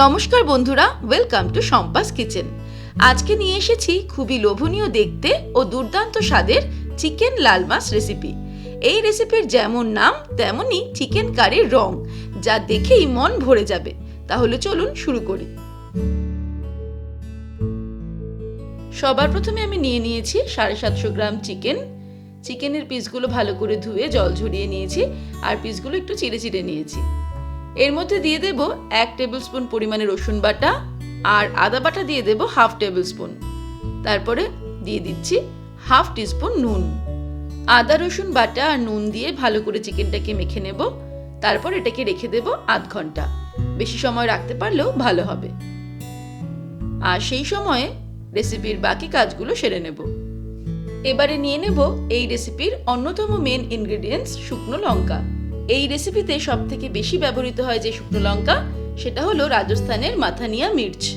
নমস্কার বন্ধুরা welcome to সম্পাস kitchen আজকে নিয়ে এসেছি খুবই লোভনীয় দেখতে ও দুর্দান্ত স্বাদের চিকেন লাল মাছ রেসিপি এই রেসিপির যেমন নাম, তেমনই চিকেন কারির রং, যা দেখেই মন ভরে যাবে। তাহলে চলুন শুরু করি। সবার প্রথমে আমি নিয়ে নিয়েছি সাড়ে সাতশো গ্রাম চিকেন। চিকেনের পিসগুলো ভালো করে ধুয়ে জল ঝরিয়ে নিয়েছি, আর পিসগুলো একটু চিড়ে চিড়ে নিয়েছি। এর মধ্যে দিয়ে দেব এক টেবিল স্পুন পরিমাণে রসুন বাটা আর আদা বাটা দিয়ে দেব হাফ টেবিল স্পুন তারপরে দিয়ে দিচ্ছি হাফ টিস্পুন নুন। আদা, রসুন, বাটা আর নুন দিয়ে ভালো করে চিকেনটাকে মেখে নেব। তারপর এটাকে রেখে দেব আধ ঘণ্টা। বেশি সময় রাখতে পারলেও ভালো হবে। আর সেই সময়ে রেসিপির বাকি কাজগুলো সেরে নেব। এবারে নিয়ে নেব এই রেসিপির অন্যতম মেন ইনগ্রেডিয়েন্টস শুকনো লঙ্কা। এই রেসিপিতে সব থেকে বেশি ব্যবহৃত হয় যে শুকনো লঙ্কা, সেটা হলো রাজস্থানের মাথানিয়া মির্চ।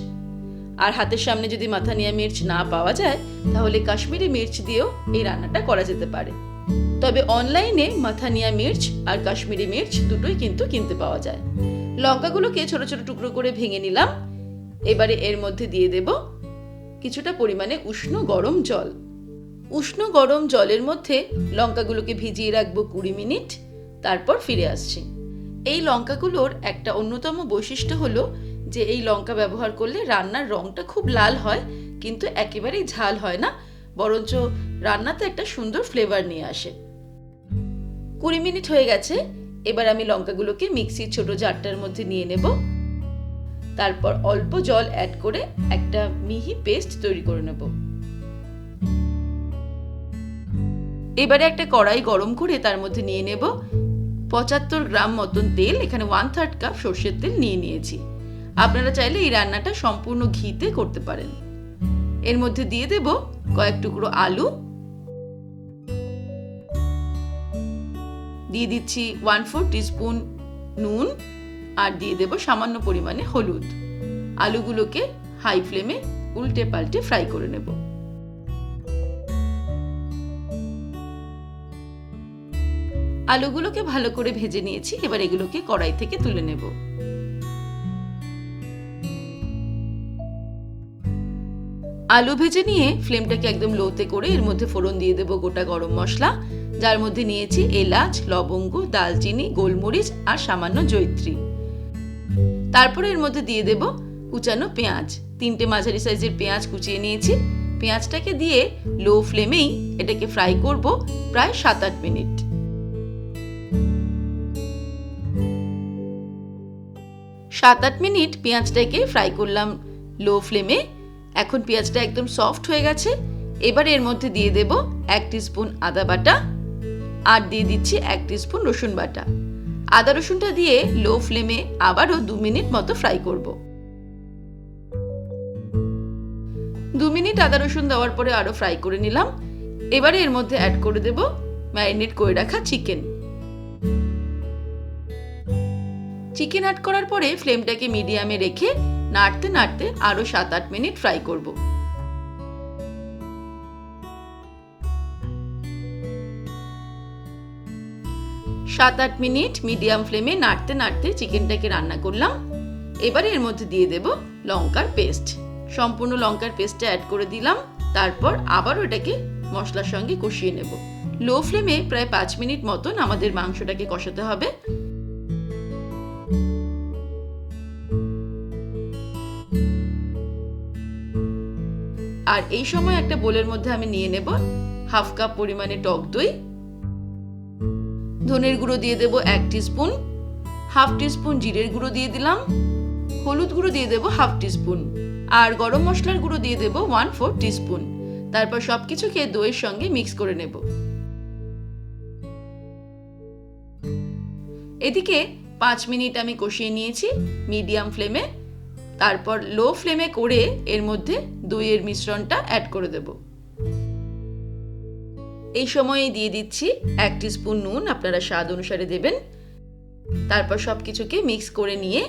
আর হাতের সামনে যদি মাথানিয়া মির্চ না পাওয়া যায়, তাহলে কাশ্মীরি মির্চ দিয়েও এই রান্নাটা করা যেতে পারে। তবে অনলাইনে মাথানিয়া মির্চ আর কাশ্মীরি মির্চ দুটোই কিন্তু কিনতে পাওয়া যায়। লঙ্কাগুলোকে ছোট ছোট টুকরো করে ভেঙে নিলাম। এবারে এর মধ্যে দিয়ে দেব কিছুটা পরিমাণে উষ্ণ গরম জল। উষ্ণ গরম জলের মধ্যে লঙ্কাগুলোকে ভিজিয়ে রাখব কুড়ি মিনিট। তারপর ফিরে আসছি। এই লঙ্কাগুলোর একটা অন্যতম বৈশিষ্ট্য হলো যে এই লঙ্কা ব্যবহার করলে রান্নার রংটা খুব লাল হয়, কিন্তু একেবারেই ঝাল হয় না, বরঞ্চ রান্নাতে একটা সুন্দর ফ্লেভার নিয়ে আসে। কুড়ি মিনিট হয়ে গেছে, এবার আমি লঙ্কাগুলোকে মিক্সির ছোট জারটার মধ্যে নিয়ে নেব। তারপর অল্প জল অ্যাড করে একটা মিহি পেস্ট তৈরি করে নেব। এবারে একটা কড়াই গরম করে তার মধ্যে নিয়ে নেব। পঁচাত্তর গ্রাম মতন তেল এখানে ওয়ান থার্ড কাপ সর্ষের তেল নিয়ে নিয়েছি। আপনারা চাইলে এই রান্নাটা সম্পূর্ণ ঘিতে করতে পারেন। এর মধ্যে দিয়ে দেব কয়েক টুকরো আলু। দিয়ে দিচ্ছি ওয়ান ফোর টিস্পুন নুন আর দিয়ে দেব সামান্য পরিমাণে হলুদ। আলুগুলোকে হাই ফ্লেমে উল্টে পাল্টে ফ্রাই করে নেব। আলুগুলোকে ভালো করে ভেজে নিয়েছি, এবার এগুলোকে কড়াই থেকে তুলে নেব। আলু ভেজে নিয়ে ফ্লেমটাকে একদম লোতে করে এর মধ্যে ফোড়ন দিয়ে দেবো গোটা গরম মশলা। যার মধ্যে নিয়েছি এলাচ, লবঙ্গ, দালচিনি, গোলমরিচ আর সামান্য জৈত্রী তারপরে এর মধ্যে দিয়ে দেব কুচানো পেঁয়াজ। তিনটে মাঝারি সাইজের পেঁয়াজ কুচিয়ে নিয়েছি। পেঁয়াজটাকে দিয়ে লো ফ্লেমেই এটাকে ফ্রাই করব প্রায় সাত আট মিনিট। সাত আট মিনিট পেঁয়াজটাকে ফ্রাই করলাম লো ফ্লেমে এখন পেঁয়াজটা একদম সফট হয়ে গেছে। এবার এর মধ্যে দিয়ে দেব এক স্পুন আদা বাটা আর দিয়ে দিচ্ছি এক স্পুন রসুন বাটা। আদা রসুনটা দিয়ে লো ফ্লেমে আবারও দু মিনিট মতো ফ্রাই করব। দু মিনিট আদা রসুন দেওয়ার পরে আরও ফ্রাই করে নিলাম। এবারে এর মধ্যে অ্যাড করে দেব ম্যারিনেট করে রাখা চিকেন চিকেন অ্যাড করার পরে ফ্লেমটাকে মিডিয়ামে রেখে নাড়তে নাড়তে আরও সাত আট মিনিট ফ্রাই করব। সাত আট মিনিট মিডিয়াম ফ্লেমে নাড়তে নাড়তে চিকেনটাকে রান্না করলাম। এবারে এর মধ্যে দিয়ে দেব লঙ্কার পেস্ট সম্পূর্ণ লঙ্কার পেস্টটা অ্যাড করে দিলাম। তারপর আবারও এটাকে মশলার সঙ্গে কষিয়ে নেব। লো ফ্লেমে প্রায় পাঁচ মিনিট মতন আমাদের মাংসটাকে কষাতে হবে। আর এই সময় একটা বোলের মধ্যে আমি নিয়ে নেব হাফ কাপ পরিমাণে টক দই, ধনের গুঁড়ো দিয়ে দেব এক স্পুন হাফ স্পুন জিরের গুঁড়ো দিয়ে দিলাম, হলুদ গুঁড়ো দিয়ে দেব হাফ স্পুন আর গরম মশলার গুঁড়ো দিয়ে দেব ওয়ান ফোর স্পুন তারপর সব কিছুকে দইয়ের সঙ্গে মিক্স করে নেব। এদিকে পাঁচ মিনিট আমি কষিয়ে নিয়েছি মিডিয়াম ফ্লেমে, তারপর লো ফ্লেমে করে এর মধ্যে দইয়ের মিশ্রণটা অ্যাড করে দেব। এই সময়ে দিয়ে দিচ্ছি এক স্পুন নুন, আপনারা স্বাদ অনুসারে দেবেন। তারপর সব কিছুকে মিক্স করে নিয়ে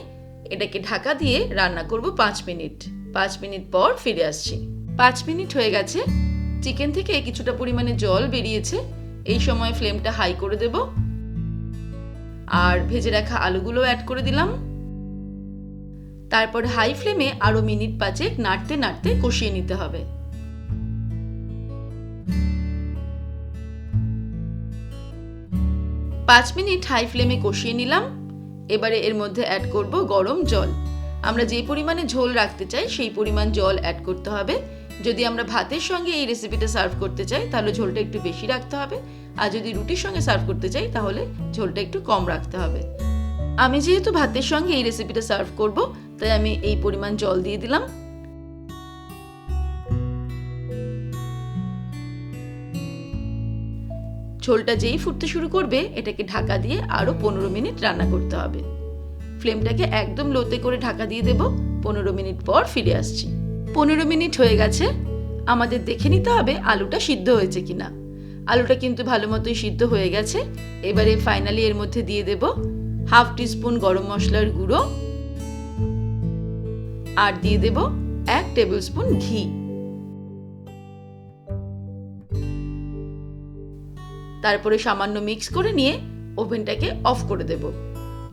এটাকে ঢাকা দিয়ে রান্না করব পাঁচ মিনিট। পাঁচ মিনিট পর ফিরে আসছি। পাঁচ মিনিট হয়ে গেছে। চিকেন থেকে কিছুটা পরিমাণে জল বেরিয়েছে। এই সময় ফ্লেমটা হাই করে দেব। আর ভেজে রাখা আলুগুলো অ্যাড করে দিলাম। তারপর হাই ফ্লেমে আরও মিনিট পাঁচেক নাড়তে নাড়তে কষিয়ে নিতে হবে। পাঁচ মিনিট হাই ফ্লেমে কষিয়ে নিলাম। এবারে এর মধ্যে অ্যাড করব গরম জল। আমরা যে পরিমাণে ঝোল রাখতে চাই, সেই পরিমাণ জল অ্যাড করতে হবে। যদি আমরা ভাতের সঙ্গে এই রেসিপিটা সার্ভ করতে চাই, তাহলে ঝোলটা একটু বেশি রাখতে হবে। আর যদি রুটির সঙ্গে সার্ভ করতে চাই, তাহলে ঝোলটা একটু কম রাখতে হবে। আমি যেহেতু ভাতের সঙ্গে এই রেসিপিটা সার্ভ করব তাই আমি এই পরিমাণ জল দিয়ে দিলাম। ঝোলটা যেই ফুটতে শুরু করবে, এটাকে ঢাকা দিয়ে আরও পনেরো মিনিট রান্না করতে হবে। ফ্লেমটাকে একদম লোতে করে ঢাকা দিয়ে দেব। পনেরো মিনিট পর ফিরে আসছি। পনেরো মিনিট হয়ে গেছে। আমাদের দেখে নিতে হবে আলুটা সিদ্ধ হয়েছে কিনা। আলুটা কিন্তু ভালো মতোই সিদ্ধ হয়ে গেছে। এবারে ফাইনালি এর মধ্যে দিয়ে দেব হাফ টিস্পুন গরম মশলার গুঁড়ো। আর দিয়ে দেব এক টেবিল স্পুন ঘি। তারপরে সামান্য মিক্স করে নিয়ে ওভেনটাকে অফ করে দেব।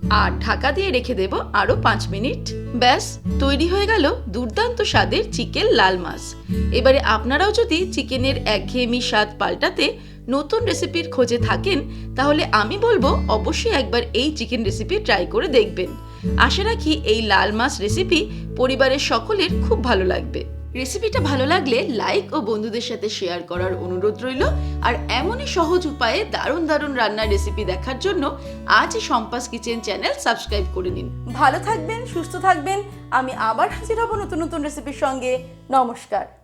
আর ঢাকা দিয়ে রেখে দেব আরও পাঁচ মিনিট। ব্যাস, তৈরি হয়ে গেল দুর্দান্ত স্বাদের চিকেন লাল মাছ। এবারে আপনারাও যদি চিকেনের একঘেয়েমি স্বাদ পাল্টাতে নতুন রেসিপির খোঁজে থাকেন, তাহলে আমি বলব অবশ্যই একবার এই চিকেন রেসিপি ট্রাই করে দেখবেন। আশা রাখি এই লাল মাছ রেসিপি পরিবারের সকলের খুব ভালো লাগবে। রেসিপিটা ভালো লাগলে লাইক ও বন্ধুদের সাথে শেয়ার করার অনুরোধ রইল। আর এমনই সহজ উপায়ে দারুণ দারুণ রান্নার রেসিপি দেখার জন্য আজই সম্পাস কিচেন চ্যানেল সাবস্ক্রাইব করে নিন। ভালো থাকবেন, সুস্থ থাকবেন। আমি আবার হাজির হব নতুন নতুন রেসিপির সঙ্গে। নমস্কার।